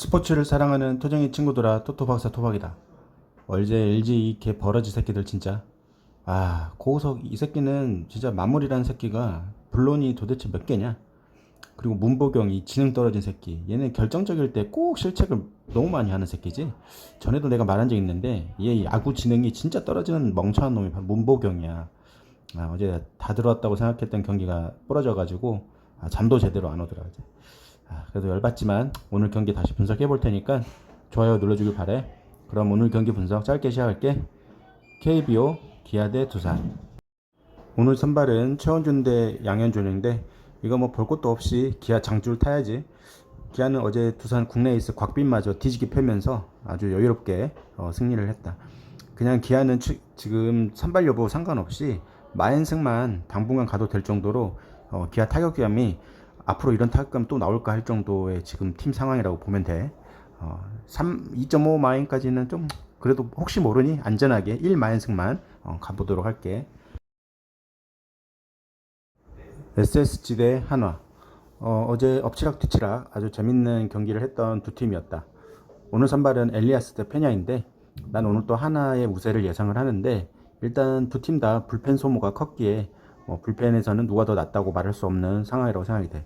스포츠를 사랑하는 토정이 친구들아 토토 박사 토박이다. 얼제 LG 이 개 버러지 새끼들 진짜. 아 고우석 이 새끼는 진짜 마무리라는 새끼가 블론이 도대체 몇 개냐? 그리고 문보경 이 지능 떨어진 새끼 얘는 결정적일 때 꼭 실책을 너무 많이 하는 새끼지. 전에도 내가 말한 적 있는데 얘 야구 지능이 진짜 떨어지는 멍청한 놈이 문보경이야. 아, 어제 다 들어왔다고 생각했던 경기가 부러져가지고 아, 잠도 제대로 안 오더라 어제. 아, 그래도 열받지만 오늘 경기 다시 분석해 볼 테니까 좋아요 눌러주길 바래. 그럼 오늘 경기 분석 짧게 시작할게. KBO 기아 대 두산. 오늘 선발은 최원준 대 양현종인데 이거 뭐 볼 것도 없이 기아 장줄 타야지. 기아는 어제 두산 국내 에이스 곽빈마저 뒤지기 펴면서 아주 여유롭게 어, 승리를 했다. 그냥 기아는 추- 지금 선발 여부 상관없이 마연승만 당분간 가도 될 정도로 어, 기아 타격감이 앞으로 이런 타격감 또 나올까 할 정도의 지금 팀 상황이라고 보면 돼. 어, 3, 2.5 마인까지는 좀 그래도 혹시 모르니 안전하게 1 마인승만 어, 가보도록 할게. SSG 대 한화. 어, 어제 엎치락 뒤치락 아주 재밌는 경기를 했던 두 팀이었다. 오늘 선발은 엘리아스 대 페냐인데 난 오늘 또 하나의 우세를 예상을 하는데 일단 두 팀 다 불펜 소모가 컸기에 뭐 불펜에서는 누가 더 낫다고 말할 수 없는 상황이라고 생각이 돼.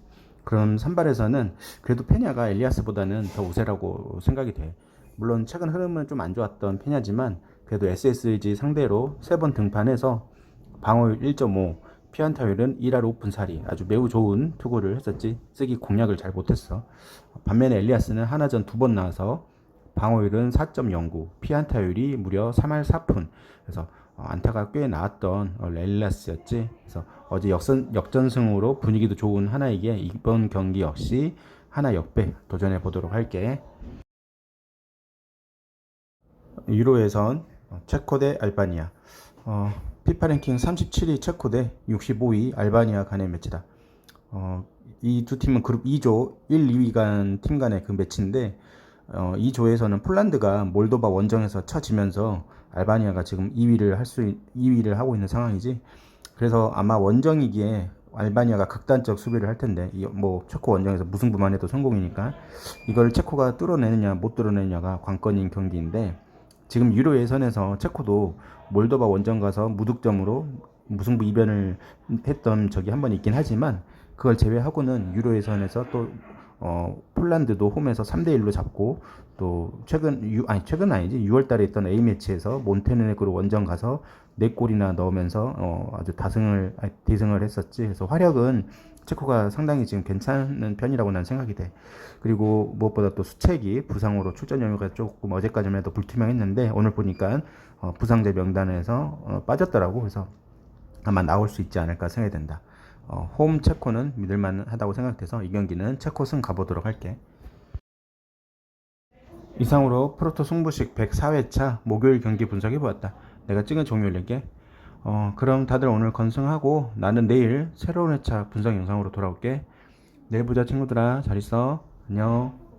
그럼 선발에서는 그래도 페냐가 엘리아스보다는 더 우세라고 생각이 돼. 물론 최근 흐름은 좀 안 좋았던 페냐지만 그래도 SSG 상대로 세 번 등판해서 방어율 1.5, 피안타율은 1할 5푼 살이 아주 매우 좋은 투구를 했었지 쓰기 공략을 잘 못했어. 반면에 엘리아스는 하나전 두 번 나와서 방어율은 4.09, 피안타율이 무려 3할 4푼. 그래서 어, 안타가 꽤 나왔던 어, 엘리아스였지. 그래서 어제 역선, 역전승으로 분위기도 좋은 하나에게 이번 경기 역시 하나 역배 도전해 보도록 할게. 유로 예선 어, 체코 대 알바니아. 어, 피파 랭킹 37위 체코 대 65위 알바니아 간의 매치다. 어, 이 두 팀은 그룹 2조 1, 2위 간 팀 간의 그 매치인데 어, 이 조에서는 폴란드가 몰도바 원정에서 쳐지면서 알바니아가 지금 2위를 할 수 2위를 하고 있는 상황이지. 그래서 아마 원정이기에 알바니아가 극단적 수비를 할 텐데 이, 뭐 체코 원정에서 무승부만 해도 성공이니까 이걸 체코가 뚫어내느냐 못 뚫어내느냐가 관건인 경기인데 지금 유로 예선에서 체코도 몰도바 원정 가서 무득점으로 무승부 이변을 했던 적이 한 번 있긴 하지만 그걸 제외하고는 유로 예선에서 또 어, 폴란드도 홈에서 3대 1로 잡고 또 최근 유, 아니 최근 아니지 6월 달에 있던 A 매치에서 몬테네그로 원정 가서 4골이나 넣으면서 어, 아주 다승을 아니, 대승을 했었지. 그래서 화력은 체코가 상당히 지금 괜찮은 편이라고 난 생각이 돼. 그리고 무엇보다 또 수책이 부상으로 출전 여유가 조금 어제까지만 해도 불투명했는데 오늘 보니까 어, 부상자 명단에서 어, 빠졌더라고. 그래서 아마 나올 수 있지 않을까 생각이 된다. 어, 홈 체코는 믿을만 하다고 생각돼서 이 경기는 체코 승 가보도록 할게. 이상으로 프로토 승부식 104회차 목요일 경기 분석해보았다. 내가 찍은 종료일게. 어, 그럼 다들 오늘 건승하고 나는 내일 새로운 회차 분석 영상으로 돌아올게. 내일 보자 친구들아. 잘 있어. 안녕.